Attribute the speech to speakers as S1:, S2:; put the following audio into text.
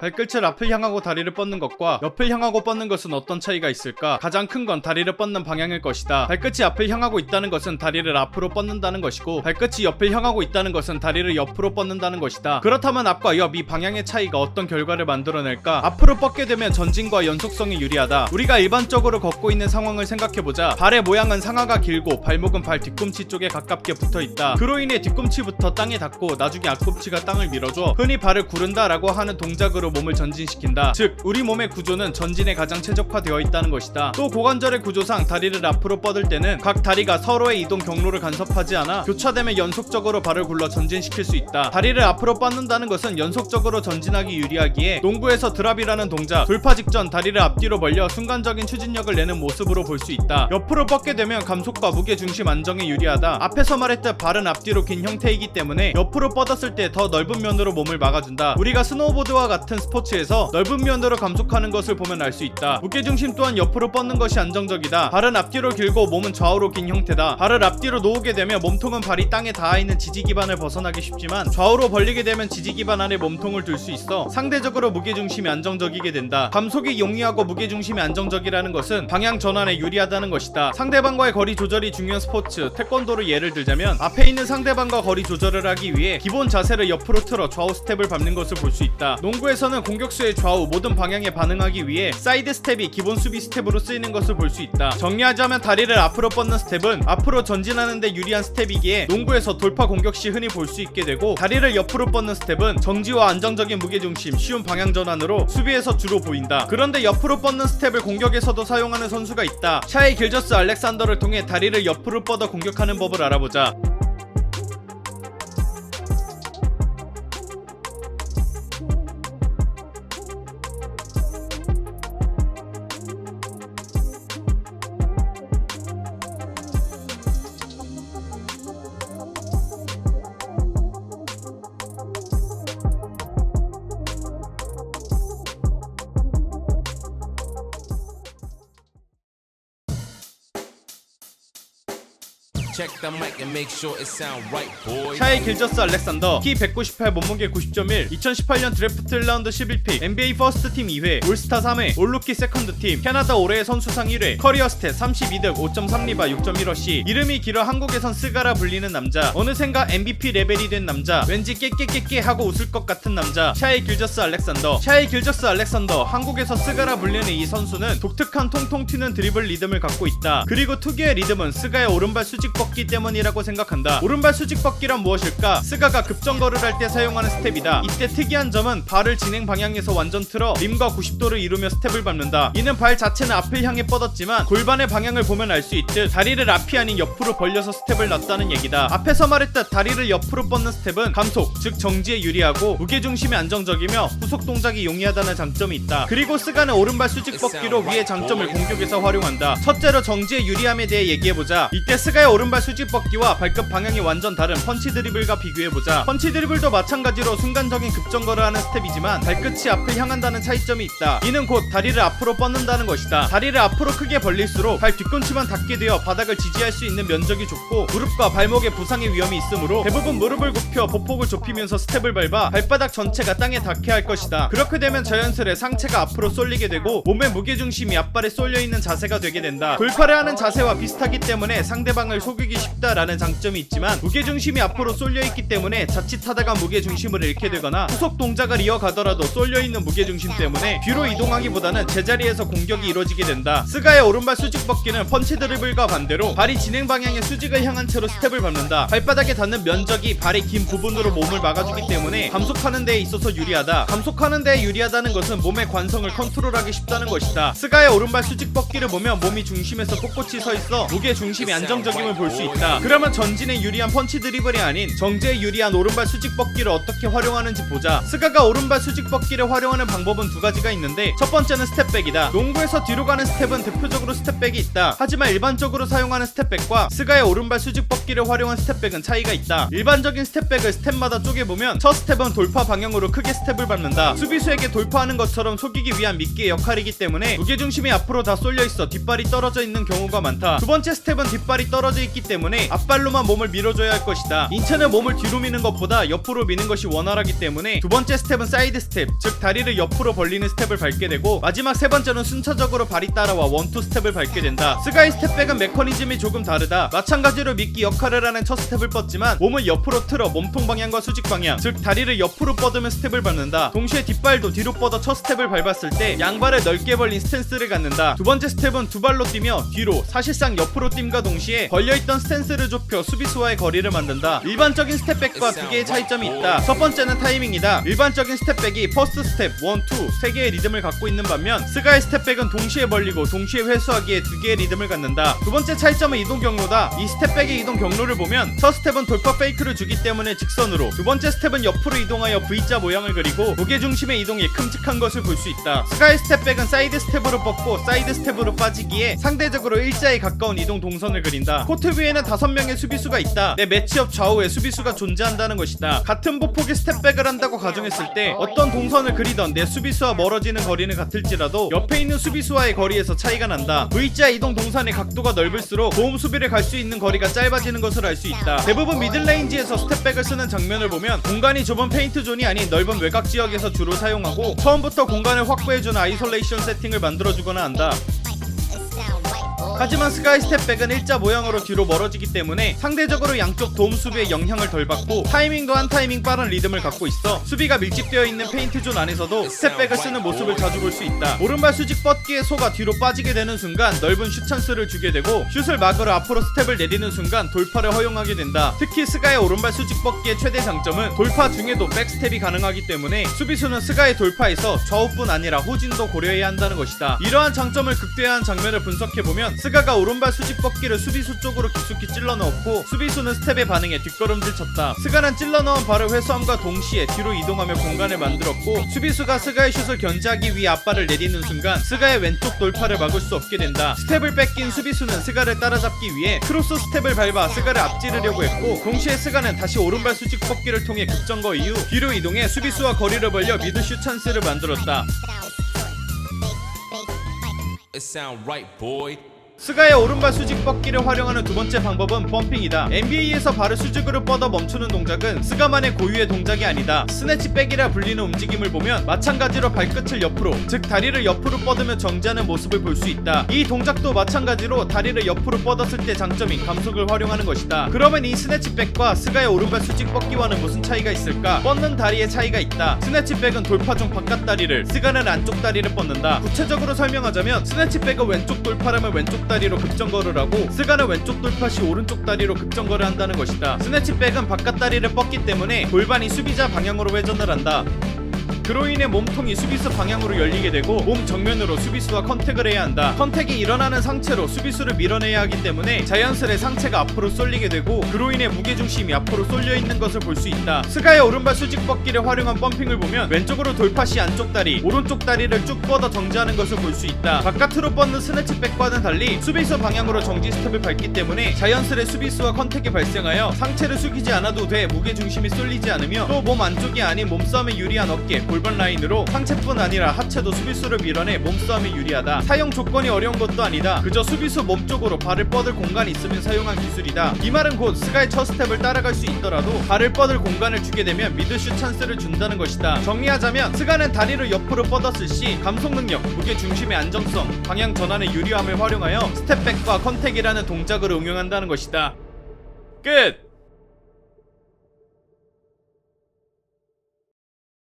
S1: 발끝을 앞을 향하고 다리를 뻗는 것과 옆을 향하고 뻗는 것은 어떤 차이가 있을까? 가장 큰 건 다리를 뻗는 방향일 것이다. 발끝이 앞을 향하고 있다는 것은 다리를 앞으로 뻗는다는 것이고 발끝이 옆을 향하고 있다는 것은 다리를 옆으로 뻗는다는 것이다. 그렇다면 앞과 옆 이 방향의 차이가 어떤 결과를 만들어낼까? 앞으로 뻗게 되면 전진과 연속성이 유리하다. 우리가 일반적으로 걷고 있는 상황을 생각해보자. 발의 모양은 상하가 길고 발목은 발 뒤꿈치 쪽에 가깝게 붙어 있다. 그로 인해 뒤꿈치부터 땅에 닿고 나중에 앞꿈치가 땅을 밀어줘 흔히 발을 구른다라고 하는 동작으로 몸을 전진시킨다. 즉 우리 몸의 구조는 전진에 가장 최적화되어 있다는 것이다. 또 고관절의 구조상 다리를 앞으로 뻗을 때는 각 다리가 서로의 이동 경로를 간섭하지 않아 교차되면 연속적으로 발을 굴러 전진시킬 수 있다. 다리를 앞으로 뻗는다는 것은 연속적으로 전진하기 유리하기에 농구에서 드랍이라는 동작 돌파 직전 다리를 앞뒤로 벌려 순간적인 추진력을 내는 모습으로 볼 수 있다. 옆으로 뻗게 되면 감속과 무게 중심 안정에 유리하다. 앞에서 말했듯 발은 앞뒤로 긴 형태이기 때문에 옆으로 뻗었을 때 더 넓은 면으로 몸을 막아준다. 우리가 스노우보드와 같은 스포츠에서 넓은 면으로 감속하는 것을 보면 알 수 있다. 무게 중심 또한 옆으로 뻗는 것이 안정적이다. 발은 앞뒤로 길고 몸은 좌우로 긴 형태다. 발을 앞뒤로 놓게 되면 몸통은 발이 땅에 닿아 있는 지지 기반을 벗어나기 쉽지만 좌우로 벌리게 되면 지지 기반 안에 몸통을 둘 수 있어 상대적으로 무게 중심이 안정적이게 된다. 감속이 용이하고 무게 중심이 안정적이라는 것은 방향 전환에 유리하다는 것이다. 상대방과의 거리 조절이 중요한 스포츠 태권도를 예를 들자면 앞에 있는 상대방과 거리 조절을 하기 위해 기본 자세를 옆으로 틀어 좌우 스텝을 밟는 것을 볼 수 있다. 농구에서 는 공격수의 좌우 모든 방향에 반응하기 위해 사이드 스텝이 기본 수비 스텝으로 쓰이는 것을 볼 수 있다. 정리하자면 다리를 앞으로 뻗는 스텝은 앞으로 전진하는 데 유리한 스텝이기에 농구에서 돌파 공격 시 흔히 볼 수 있게 되고 다리를 옆으로 뻗는 스텝은 정지와 안정적인 무게 중심, 쉬운 방향 전환으로 수비에서 주로 보인다. 그런데 옆으로 뻗는 스텝을 공격에서도 사용하는 선수가 있다. 샤이 길저스 알렉산더를 통해 다리를 옆으로 뻗어 공격하는 법을 알아보자. 샤이 길저스 알렉산더. 키 198 몸무게 90.1 2018년 드래프트 1라운드 11픽 NBA 퍼스트 팀 2회. 올스타 3회. 올루키 세컨드 팀. 캐나다 올해의 선수상 1회. 커리어 스탯 32득 5.3리바 6.1어시. 이름이 길어 한국에선 스가라 불리는 남자. 어느샌가 MVP 레벨이 된 남자. 왠지 깨깨깨깨 하고 웃을 것 같은 남자. 샤이 길저스 알렉산더. 샤이 길저스 알렉산더. 한국에서 스가라 불리는 이 선수는 독특한 통통 튀는 드리블 리듬을 갖고 있다. 그리고 특유의 리듬은 스가의 오른발 수직 뻗기 때문이라고 생각한다. 오른발 수직 뻗기란 무엇일까? 스가가 급정거를 할 때 사용하는 스텝이다. 이때 특이한 점은 발을 진행 방향에서 완전 틀어 림과 90도를 이루며 스텝을 밟는다. 이는 발 자체는 앞을 향해 뻗었지만 골반의 방향을 보면 알 수 있듯 다리를 앞이 아닌 옆으로 벌려서 스텝을 놨다는 얘기다. 앞에서 말했듯 다리를 옆으로 뻗는 스텝은 감속 즉 정지에 유리하고 무게중심이 안정적이며 후속 동작이 용이하다는 장점이 있다. 그리고 스가는 오른발 수직 뻗기로 위의 장점을 공격에서 활용한다. 첫째로 정지의 유리함에 대해 얘기해보자. 이때 스가의 오른발 수직 뻗기와 발끝 방향이 완전 다른 펀치 드리블과 비교해보자. 펀치 드리블도 마찬가지로 순간적인 급정거를 하는 스텝이지만 발끝이 앞을 향한다는 차이점이 있다. 이는 곧 다리를 앞으로 뻗는다는 것이다. 다리를 앞으로 크게 벌릴수록 발 뒤꿈치만 닿게 되어 바닥을 지지할 수 있는 면적이 좁고 무릎과 발목에 부상의 위험이 있으므로 대부분 무릎을 굽혀 보폭을 좁히면서 스텝을 밟아 발바닥 전체가 땅에 닿게 할 것이다. 그렇게 되면 자연스레 상체가 앞으로 쏠리게 되고 몸의 무게중심이 앞발에 쏠려 있는 자세가 되게 된다. 돌파를 하는 자세와 비슷하기 때문에 상대방을 속이 기 쉽다라는 장점이 있지만 무게중심이 앞으로 쏠려 있기 때문에 자칫하다가 무게중심을 잃게 되거나 후속 동작을 이어가더라도 쏠려 있는 무게중심 때문에 뒤로 이동하기보다는 제자리에서 공격이 이루어지게 된다. 스가의 오른발 수직 뻗기는 펀치 드리블과 반대로 발이 진행 방향의 수직을 향한 채로 스텝을 밟는다. 발바닥에 닿는 면적이 발의 긴 부분으로 몸을 막아주기 때문에 감속하는 데에 있어서 유리하다. 감속하는 데에 유리하다는 것은 몸의 관성을 컨트롤하기 쉽다는 것이다. 스가의 오른발 수직 뻗기를 보면 몸이 중심에서 꼿꼿이 서 있어 무게 중심이 안정적임을 볼수 있다. 그러면 전진에 유리한 펀치 드리블이 아닌 정제에 유리한 오른발 수직 뻗기를 어떻게 활용하는지 보자. 스가가 오른발 수직 뻗기를 활용하는 방법은 두 가지가 있는데 첫 번째는 스텝백이다. 농구에서 뒤로 가는 스텝은 대표적으로 스텝백이 있다. 하지만 일반적으로 사용하는 스텝백과 스가의 오른발 수직 뻗기를 활용한 스텝백은 차이가 있다. 일반적인 스텝백을 스텝마다 쪼개보면 첫 스텝은 돌파 방향으로 크게 스텝을 밟는다. 수비수에게 돌파하는 것처럼 속이기 위한 미끼의 역할이기 때문에 무게중심이 앞으로 다 쏠려 있어 뒷발이 떨어져 있는 경우가 많다. 두 번째 스텝은 뒷발이 떨어져 있기 때문에 앞발로만 몸을 밀어줘야 할 것이다. 인체는 몸을 뒤로 미는 것보다 옆으로 미는 것이 원활하기 때문에 두 번째 스텝은 사이드 스텝, 즉 다리를 옆으로 벌리는 스텝을 밟게 되고 마지막 세 번째는 순차적으로 발이 따라와 원투 스텝을 밟게 된다. 스가이 스텝백은 메커니즘이 조금 다르다. 마찬가지로 미끼 역할을 하는 첫 스텝을 뻗지만 몸을 옆으로 틀어 몸통 방향과 수직 방향, 즉 다리를 옆으로 뻗으면 스텝을 밟는다. 동시에 뒷발도 뒤로 뻗어 첫 스텝을 밟았을 때 양발을 넓게 벌린 스탠스를 갖는다. 두 번째 스텝은 두 발로 뛰며 뒤로 사실상 옆으로 뛴과 동시에 걸려있던 스탠스를 좁혀 수비수와의 거리를 만든다. 일반적인 스텝백과 두 개의 차이점이 있다. 첫 번째는 타이밍이다. 일반적인 스텝백이 퍼스트 스텝, 원, 투, 세 개의 리듬을 갖고 있는 반면 스가의 스텝백은 동시에 벌리고 동시에 회수하기에 두 개의 리듬을 갖는다. 두 번째 차이점은 이동 경로다. 이 스텝백의 이동 경로를 보면 첫 스텝은 돌파 페이크를 주기 때문에 직선으로 두 번째 스텝은 옆으로 이동하여 V자 모양을 그리고 무게 중심의 이동이 큼직한 것을 볼 수 있다. 스가이 스텝백은 사이드 스텝으로 뻗고 사이드 스텝으로 빠지기에 상대적으로 일자에 가까운 이동 동선을 그린다. 코트 위에는 다섯 명의 수비수가 있다. 내 매치업 좌우에 수비수가 존재한다는 것이다. 같은 보폭의 스텝백을 한다고 가정했을 때 어떤 동선을 그리던 내 수비수와 멀어지는 거리는 같을지라도 옆에 있는 수비수와의 거리에서 차이가 난다. V자 이동 동선의 각도가 넓을수록 도움 수비를 갈 수 있는 거리가 짧아지는 것을 알 수 있다. 대부분 미들레인지에서 스텝백을 쓰는 장면을 보면 공간이 좁은 페인트 존이 아닌 넓은 외곽 지역에서 주로 사용하고 처음부터 공간을 확보해주는 아이솔레이션 세팅을 만들어주거나 한다. 하지만 스카이 스텝백은 일자 모양으로 뒤로 멀어지기 때문에 상대적으로 양쪽 도움 수비에 영향을 덜 받고 타이밍 도 한 타이밍 빠른 리듬을 갖고 있어 수비가 밀집되어 있는 페인트 존 안에서도 스텝백을 쓰는 모습을 자주 볼 수 있다. 오른발 수직 뻗기에 소가 뒤로 빠지게 되는 순간 넓은 슛 찬스를 주게 되고 슛을 막으러 앞으로 스텝을 내리는 순간 돌파를 허용하게 된다. 특히 스가의 오른발 수직 뻗기의 최대 장점은 돌파 중에도 백스텝이 가능하기 때문에 수비수는 스가의 돌파에서 좌우뿐 아니라 후진도 고려해야 한다는 것이다. 이러한 장점을 극대화한 장면을 분석해보면 스가가 오른발 수직 뻗기를 수비수 쪽으로 깊숙이 찔러 넣었고 수비수는 스텝에 반응해 뒷걸음질 쳤다. 스가는 찔러 넣은 발을 회수함과 동시에 뒤로 이동하며 공간을 만들었고 수비수가 스가의 슛을 견제하기 위해 앞발을 내리는 순간 스가의 왼쪽 돌파를 막을 수 없게 된다. 스텝을 뺏긴 수비수는 스가를 따라잡기 위해 크로스 스텝을 밟아 스가를 앞지르려고 했고 동시에 스가는 다시 오른발 수직 뻗기를 통해 급정거 이후 뒤로 이동해 수비수와 거리를 벌려 미드슛 찬스를 만들었다.
S2: It sound right, boy.
S1: 스가의 오른발 수직 뻗기를 활용하는 두 번째 방법은 펌핑이다. NBA에서 발을 수직으로 뻗어 멈추는 동작은 스가만의 고유의 동작이 아니다. 스네치 백이라 불리는 움직임을 보면 마찬가지로 발끝을 옆으로, 즉 다리를 옆으로 뻗으며 정지하는 모습을 볼 수 있다. 이 동작도 마찬가지로 다리를 옆으로 뻗었을 때 장점인 감속을 활용하는 것이다. 그러면 이 스네치 백과 스가의 오른발 수직 뻗기와는 무슨 차이가 있을까? 뻗는 다리의 차이가 있다. 스네치 백은 돌파 중 바깥 다리를, 스가는 안쪽 다리를 뻗는다. 구체적으로 설명하자면 스네치 백은 왼쪽 돌파라면 왼쪽 다리로 급정거를 하고 스가는 왼쪽 돌파 시 오른쪽 다리로 급정거를 한다는 것이다. 스네치백은 바깥 다리를 뻗기 때문에 골반이 수비자 방향으로 회전을 한다. 그로 인해 몸통이 수비수 방향으로 열리게 되고 몸 정면으로 수비수와 컨택을 해야 한다. 컨택이 일어나는 상체로 수비수를 밀어내야 하기 때문에 자연스레 상체가 앞으로 쏠리게 되고 그로 인해 무게중심이 앞으로 쏠려 있는 것을 볼 수 있다. 스가의 오른발 수직 뻗기를 활용한 펌핑을 보면 왼쪽으로 돌파 시 안쪽 다리, 오른쪽 다리를 쭉 뻗어 정지하는 것을 볼 수 있다. 바깥으로 뻗는 스네치 백과는 달리 수비수 방향으로 정지 스텝을 밟기 때문에 자연스레 수비수와 컨택이 발생하여 상체를 숙이지 않아도 돼 무게중심이 쏠리지 않으며 또 몸 안쪽이 아닌 몸싸움에 유리한 어깨, 골반 라인으로 상체뿐 아니라 하체도 수비수를 밀어내 몸싸움에 유리하다. 사용 조건이 어려운 것도 아니다. 그저 수비수 몸 쪽으로 발을 뻗을 공간이 있으면 사용한 기술이다. 이 말은 곧 스가의 첫 스텝을 따라갈 수 있더라도 발을 뻗을 공간을 주게 되면 미드슛 찬스를 준다는 것이다. 정리하자면 스가는 다리를 옆으로 뻗었을 시 감속 능력, 무게 중심의 안정성, 방향 전환의 유리함을 활용하여 스텝백과 컨택이라는 동작을 응용한다는 것이다. 끝!